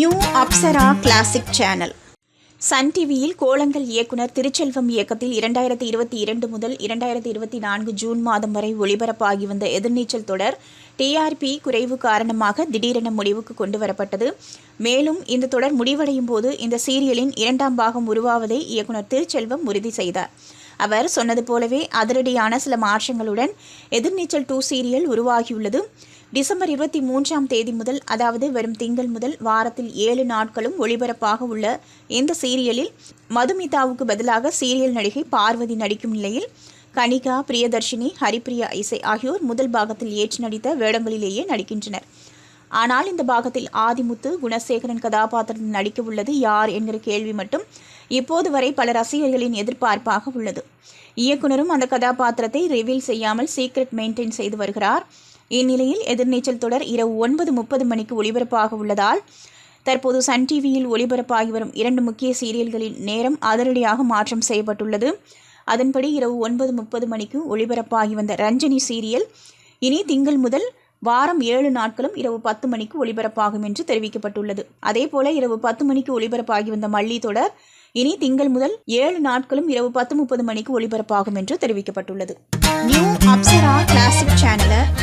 New Apsara classic channel Sun டிவியில் கோலங்கள் இயக்குனர் திருச்செல்வம் இயக்கத்தில் இரண்டாயிரத்தி இருபத்தி இரண்டு முதல் இரண்டாயிரத்தி இருபத்தி நான்கு ஜூன் மாதம் வரை ஒளிபரப்பாகி வந்த எதிர்நீச்சல் தொடர் டிஆர்பி குறைவு காரணமாக திடீரென முடிவுக்கு கொண்டு வரப்பட்டது மேலும் இந்த தொடர் முடிவடையும் போது இந்த சீரியலின் இரண்டாம் பாகம் உருவாவதை இயக்குனர் திருச்செல்வம் உறுதி செய்தார். அவர் சொன்னது போலவே அதிரடியான சில மாற்றங்களுடன் எதிர்நீச்சல் டூ சீரியல் உருவாகியுள்ளது. டிசம்பர் இருபத்தி மூன்றாம் தேதி முதல் அதாவது வரும் திங்கள் முதல் வாரத்தில் ஏழு நாட்களும் ஒளிபரப்பாக உள்ள இந்த சீரியலில் மதுமிதாவுக்கு பதிலாக சீரியல் நடிகை பார்வதி நடிக்கும் நிலையில் கனிகா பிரியதர்ஷினி ஹரிப்பிரியா இசை ஆகியோர் முதல் பாகத்தில் ஏற்று நடித்த வேடங்களிலேயே நடிக்கின்றனர். ஆனால் இந்த பாகத்தில் ஆதிமுத்து குணசேகரன் கதாபாத்திரத்தில் நடிக்க உள்ளது யார் என்கிற கேள்வி மட்டும் இப்போது வரை பல ரசிகர்களின் எதிர்பார்ப்பாக உள்ளது. இயக்குனரும் அந்த கதாபாத்திரத்தை ரிவீல் செய்யாமல் சீக்ரெட் மெயின்டைன் செய்து வருகிறார். இந்நிலையில் எதிர்நீச்சல் தொடர் இரவு ஒன்பது முப்பது மணிக்கு ஒளிபரப்பாக உள்ளதால் தற்போது சன் டிவியில் ஒளிபரப்பாகி வரும் இரண்டு முக்கிய சீரியல்களின் நேரம் அதிரடியாக மாற்றம் செய்யப்பட்டுள்ளது. அதன்படி இரவு ஒன்பது முப்பது மணிக்கு ஒளிபரப்பாகி வந்த ரஞ்சனி சீரியல் இனி திங்கள் முதல் வாரம் ஏழு நாட்களும் இரவு பத்து மணிக்கு ஒளிபரப்பாகும் என்று தெரிவிக்கப்பட்டுள்ளது. அதேபோல இரவு பத்து மணிக்கு ஒளிபரப்பாகி வந்த மல்லி தொடர் இனி திங்கள் முதல் ஏழு நாட்களும் இரவு பத்து முப்பது மணிக்கு ஒளிபரப்பாகும் என்று தெரிவிக்கப்பட்டுள்ளது. New Apsara classic